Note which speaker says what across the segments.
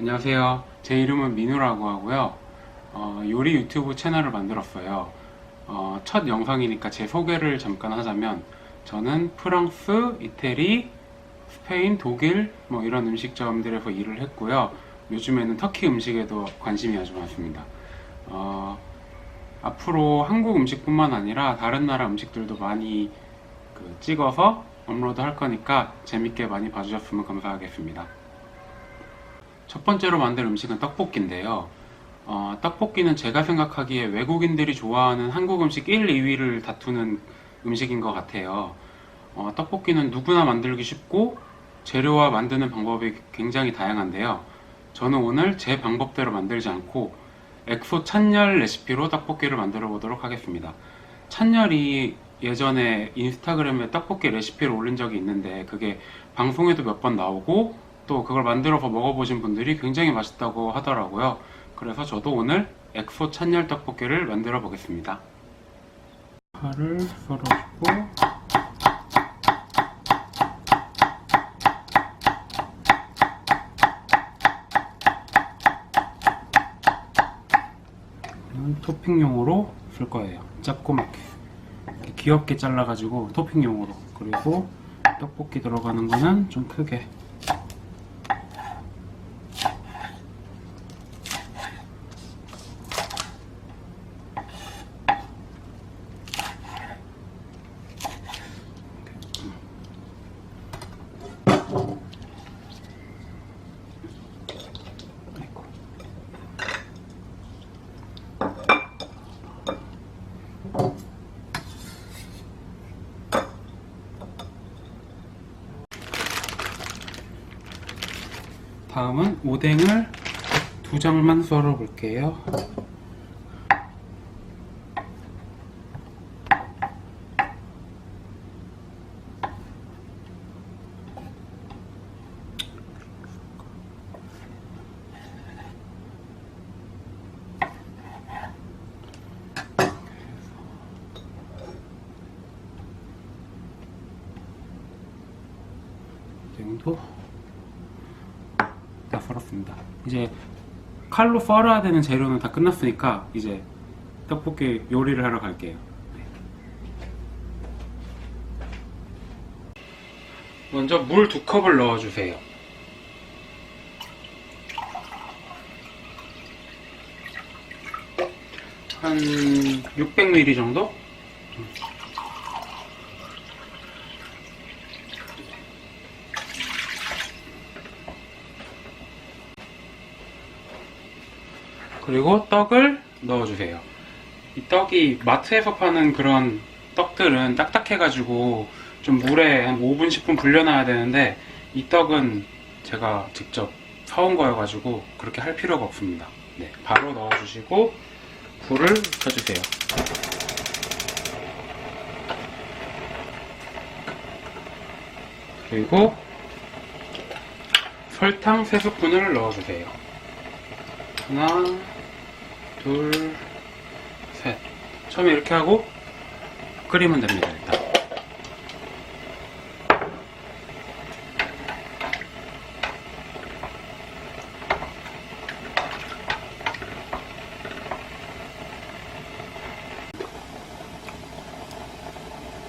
Speaker 1: 안녕하세요. 제 이름은 민우라고 하고요. 어, 요리 유튜브 채널을 만들었어요. 어, 첫 영상이니까 제 소개를 잠깐 하자면 저는 프랑스, 이태리, 스페인, 독일 뭐 이런 음식점들에서 일을 했고요. 요즘에는 터키 음식에도 관심이 아주 많습니다. 어, 앞으로 한국 음식뿐만 아니라 다른 나라 음식들도 많이 그 찍어서 업로드 할 거니까 재밌게 많이 봐주셨으면 감사하겠습니다. 첫 번째로 만들 음식은 떡볶이인데요. 어, 떡볶이는 제가 생각하기에 외국인들이 좋아하는 한국 음식 1, 2위를 다투는 음식인 것 같아요. 어, 떡볶이는 누구나 만들기 쉽고 재료와 만드는 방법이 굉장히 다양한데요. 저는 오늘 제 방법대로 만들지 않고 엑소 찬열 레시피로 떡볶이를 만들어 보도록 하겠습니다. 찬열이 예전에 인스타그램에 떡볶이 레시피를 올린 적이 있는데 그게 방송에도 몇 번 나오고 또 그걸 만들어서 먹어보신 분들이 굉장히 맛있다고 하더라고요. 그래서 저도 오늘 엑소 찬열 떡볶이를 만들어 보겠습니다. 파를 썰어주고 토핑용으로 쓸 거예요. 이렇게 귀엽게 잘라가지고 토핑용으로 그리고 떡볶이 들어가는 거는 좀 크게 다음은 오뎅을 두 장만 썰어 볼게요. 오뎅도 다 썰었습니다. 이제 칼로 썰어야 되는 재료는 다 끝났으니까 이제 떡볶이 요리를 하러 갈게요. 먼저 물 두 컵을 넣어주세요. 한 600ml 정도? 그리고 떡을 넣어주세요. 이 떡이 마트에서 파는 그런 떡들은 딱딱해가지고 좀 물에 한 5분, 10분 불려놔야 되는데 이 떡은 제가 직접 사온 거여가지고 그렇게 할 필요가 없습니다. 네, 바로 넣어주시고 불을 켜주세요. 그리고 설탕 3스푼을 넣어주세요. 하나, 둘, 셋. 처음에 이렇게 하고 끓이면 됩니다, 일단.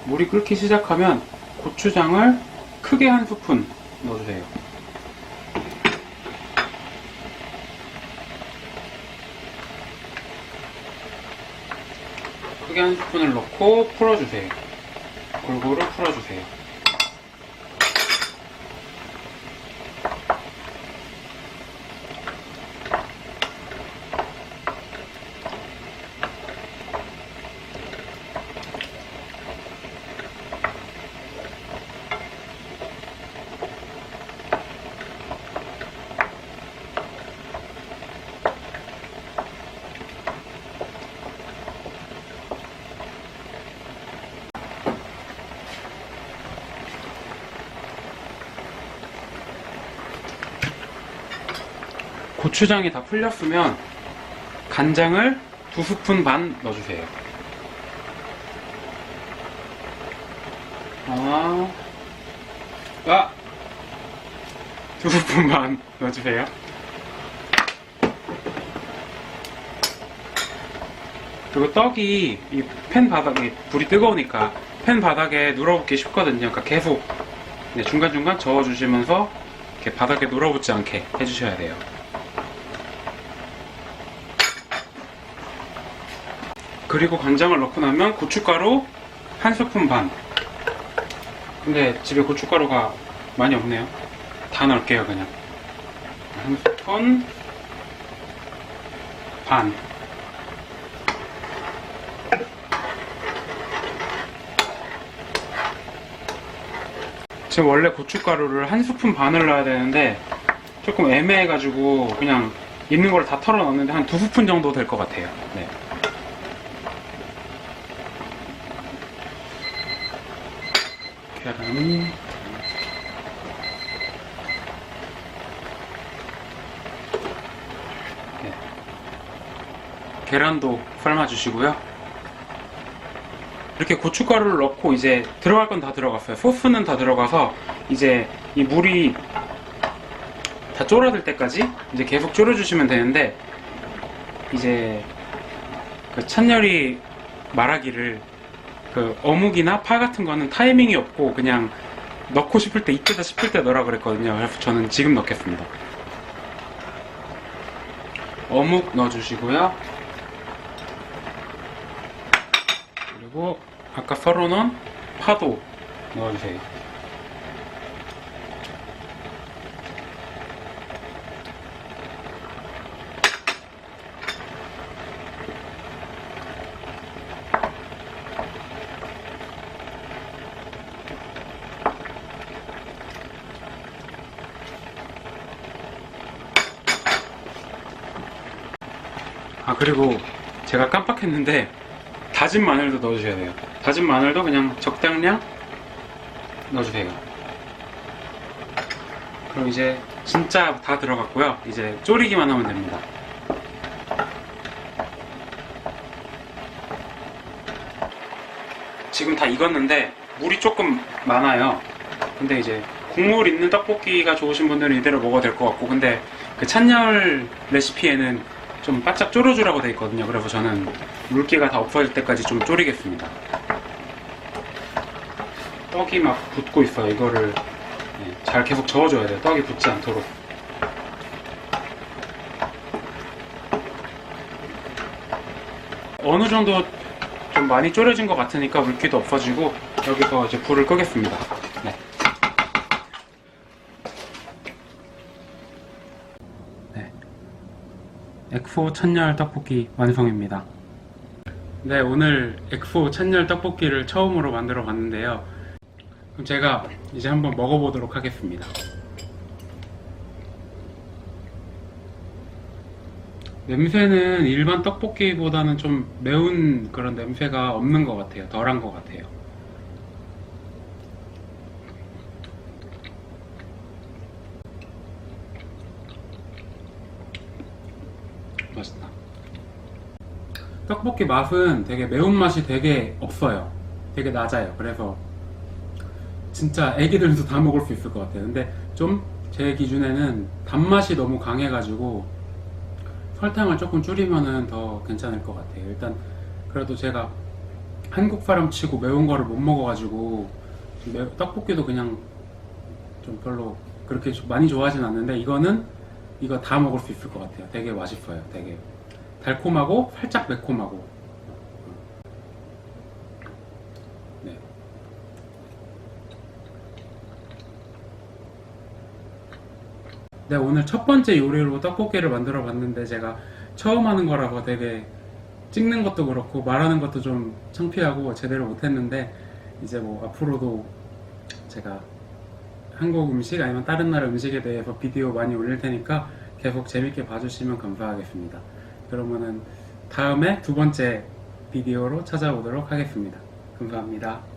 Speaker 1: 물이 끓기 시작하면 고추장을 크게 한 스푼 넣어주세요. 크게 한 스푼을 넣고 풀어주세요. 골고루 풀어주세요. 고추장이 다 풀렸으면 간장을 두 스푼 반 넣어주세요. 아, 아, 두 스푼 반 넣어주세요. 그리고 떡이 이 팬 바닥에 불이 뜨거우니까 팬 바닥에 눌어붙기 쉽거든요. 그러니까 계속 중간중간 저어주시면서 이렇게 바닥에 눌어붙지 않게 해주셔야 돼요. 그리고 간장을 넣고 나면 고춧가루 한 스푼 반. 근데 집에 고춧가루가 많이 없네요. 다 넣을게요, 그냥. 한 스푼 반. 제가 원래 고춧가루를 한 스푼 반을 넣어야 되는데 조금 애매해가지고 그냥 있는 걸 다 털어 넣었는데 한 두 스푼 정도 될 것 같아요. 네. 계란. 네. 계란도 삶아주시고요. 이렇게 고춧가루를 넣고 이제 들어갈 건 다 들어갔어요. 소스는 다 들어가서 이제 이 물이 다 졸아들 때까지 이제 계속 졸여주시면 되는데 이제 그 찬열이 말하기를 그 어묵이나 파 같은 거는 타이밍이 없고 그냥 넣고 싶을 때 이때다 싶을 때 넣으라 그랬거든요. 그래서 저는 지금 넣겠습니다. 어묵 넣어주시고요. 그리고 아까 썰어놓은 파도 넣어주세요. 아 그리고 제가 깜빡했는데 다진 마늘도 넣어주셔야 돼요. 다진 마늘도 그냥 적당량 넣어주세요. 그럼 이제 진짜 다 들어갔고요. 이제 졸이기만 하면 됩니다. 지금 다 익었는데 물이 조금 많아요. 근데 이제 국물 있는 떡볶이가 좋으신 분들은 이대로 먹어도 될 것 같고 근데 그 찬열 레시피에는 좀 바짝 졸여주라고 돼 있거든요. 그래서 저는 물기가 다 없어질 때까지 좀 졸이겠습니다. 떡이 막 붙고 있어요. 이거를 네, 잘 계속 저어줘야 돼요. 떡이 붙지 않도록. 어느 정도 좀 많이 졸여진 것 같으니까 물기도 없어지고 여기서 이제 불을 끄겠습니다. 네. 네. 엑소 찬열 떡볶이 완성입니다. 네, 오늘 엑소 찬열 떡볶이를 처음으로 만들어 봤는데요. 그럼 제가 이제 한번 먹어보도록 하겠습니다. 냄새는 일반 떡볶이보다는 좀 매운 그런 냄새가 없는 것 같아요. 덜한 것 같아요. 맛있다. 떡볶이 맛은 되게 매운맛이 되게 없어요. 되게 낮아요. 그래서 진짜 애기들도 다 먹을 수 있을 것 같아요. 근데 좀 제 기준에는 단맛이 너무 강해가지고 설탕을 조금 줄이면은 더 괜찮을 것 같아요. 일단 그래도 제가 한국 사람 치고 매운 거를 못 먹어가지고 매- 떡볶이도 그냥 좀 별로 그렇게 많이 좋아하진 않는데 이거는 이거 다 먹을 수 있을 것 같아요. 되게 맛있어요. 되게 달콤하고 살짝 매콤하고. 네. 네, 오늘 첫 번째 요리로 떡볶이를 만들어 봤는데 제가 처음 하는 거라서 되게 찍는 것도 그렇고 말하는 것도 좀 창피하고 제대로 못했는데 이제 뭐 앞으로도 제가 한국 음식 아니면 다른 나라 음식에 대해서 비디오 많이 올릴 테니까 계속 재밌게 봐주시면 감사하겠습니다. 그러면은 다음에 두 번째 비디오로 찾아오도록 하겠습니다. 감사합니다.